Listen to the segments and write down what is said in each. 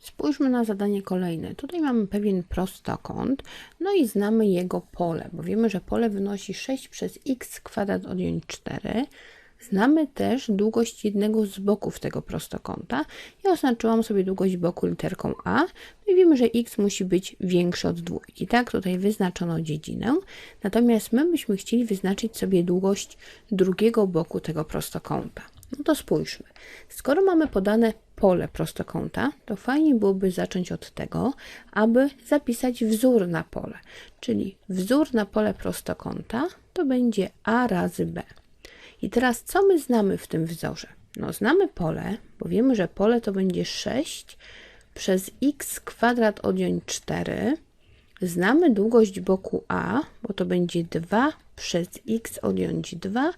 Spójrzmy na zadanie kolejne. Tutaj mamy pewien prostokąt, no i znamy jego pole, bo wiemy, że pole wynosi 6 przez x kwadrat odjąć 4. Znamy też długość jednego z boków tego prostokąta. Ja oznaczyłam sobie długość boku literką A, no i wiemy, że x musi być większy od dwójki. Tak, tutaj wyznaczono dziedzinę. Natomiast my byśmy chcieli wyznaczyć sobie długość drugiego boku tego prostokąta. No to spójrzmy. Skoro mamy podane pole prostokąta, to fajnie byłoby zacząć od tego, aby zapisać wzór na pole. Czyli wzór na pole prostokąta to będzie a razy b. I teraz co my znamy w tym wzorze? No znamy pole, bo wiemy, że pole to będzie 6 przez x kwadrat odjąć 4. Znamy długość boku a, bo to będzie 2 przez x odjąć 2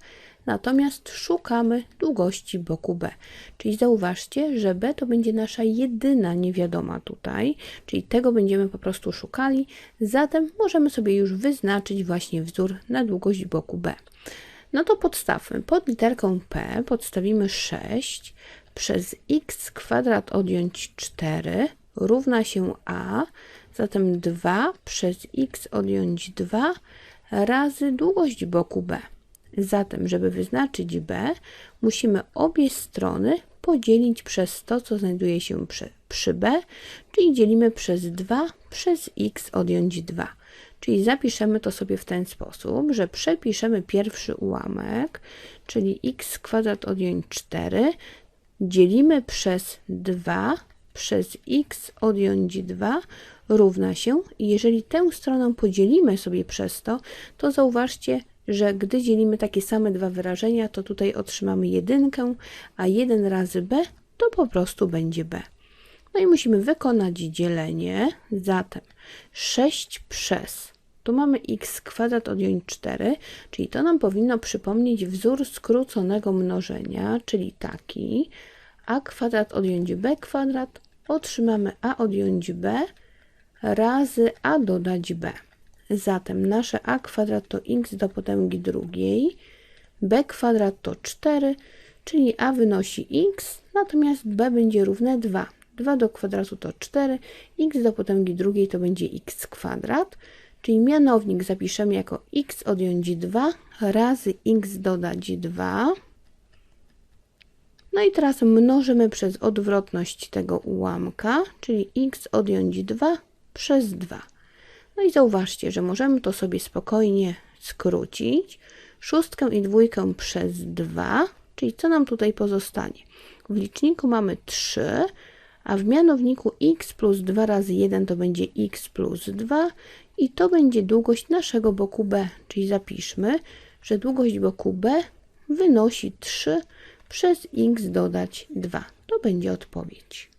natomiast szukamy długości boku B. Czyli zauważcie, że B to będzie nasza jedyna niewiadoma tutaj, czyli tego będziemy po prostu szukali, zatem możemy sobie już wyznaczyć właśnie wzór na długość boku B. No to podstawmy. Pod literką P podstawimy 6 przez x kwadrat odjąć 4 równa się a, zatem 2 przez x odjąć 2 razy długość boku B. Zatem, żeby wyznaczyć b, musimy obie strony podzielić przez to, co znajduje się przy, przy b, czyli dzielimy przez 2 przez x odjąć 2. Czyli zapiszemy to sobie w ten sposób, że przepiszemy pierwszy ułamek, czyli x kwadrat odjąć 4, dzielimy przez 2 przez x odjąć 2 równa się. Jeżeli tę stronę podzielimy sobie przez to, to zauważcie, że gdy dzielimy takie same dwa wyrażenia, to tutaj otrzymamy jedynkę, a 1 razy b to po prostu będzie b. No i musimy wykonać dzielenie, zatem 6 przez, tu mamy x kwadrat odjąć 4, czyli to nam powinno przypomnieć wzór skróconego mnożenia, czyli taki a kwadrat odjąć b kwadrat, otrzymamy a odjąć b razy a dodać b. Zatem nasze a kwadrat to x do potęgi drugiej, b kwadrat to 4, czyli a wynosi x, natomiast b będzie równe 2. 2 do kwadratu to 4, x do potęgi drugiej to będzie x kwadrat, czyli mianownik zapiszemy jako x odjąć 2 razy x dodać 2. No i teraz mnożymy przez odwrotność tego ułamka, czyli x odjąć 2 przez 2. No i zauważcie, że możemy to sobie spokojnie skrócić. Szóstkę i dwójkę przez 2, czyli co nam tutaj pozostanie? W liczniku mamy 3, a w mianowniku x plus 2 razy 1 to będzie x plus 2 i to będzie długość naszego boku B, czyli zapiszmy, że długość boku B wynosi 3 przez x dodać 2. To będzie odpowiedź.